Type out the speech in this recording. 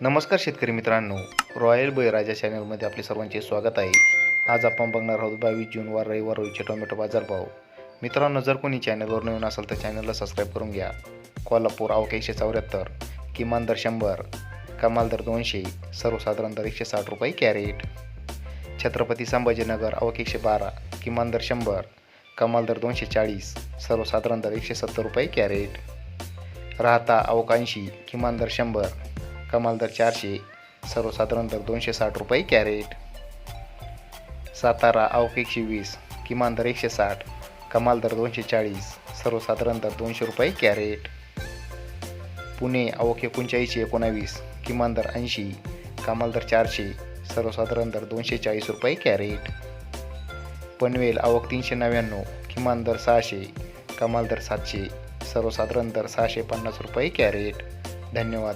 नमस्कार शेतकरी मित्रांनो. रॉयल बळीराजा चॅनलमध्ये आपले सर्वांचे स्वागत आहे. आज आपण बघणार आहोत बावीस जून वार रविवार रोजचे टोमॅटो बाजारभाव. मित्रांनो जर कोणी चॅनलवर नवीन असेल तर चॅनलला सबस्क्राईब करून घ्या. कोल्हापूर आवक एकशे चौऱ्याहत्तर किमान दर शंभर कमाल दर दोनशे सर्वसाधारण दर एकशे साठ रुपये कॅरेट. छत्रपती संभाजीनगर आवक एकशे बारा किमान दर शंभर कमाल दर दोनशे चाळीस सर्वसाधारण दर एकशे सत्तर रुपये कॅरेट. राहता अवकांशी किमान दर शंभर कमाल दर चारशे सर्वसाधारण दर दोनशे साठ रुपये कॅरेट. सातारा आवक एकशे वीस किमान दर एकशे साठ कमाल दर दोनशे चाळीस सर्वसाधारण दर दोनशे रुपये कॅरेट. पुणे आवक एकोणचाळीसशे एकोणावीस किमान दर ऐंशी कमाल दर चारशे सर्वसाधारण दर दोनशे चाळीस रुपये कॅरेट. पनवेल आवक तीनशे नव्याण्णव किमान दर सहाशे कमाल दर सातशे सर्वसाधारण दर सहाशे पन्नास रुपये कॅरेट. धन्यवाद.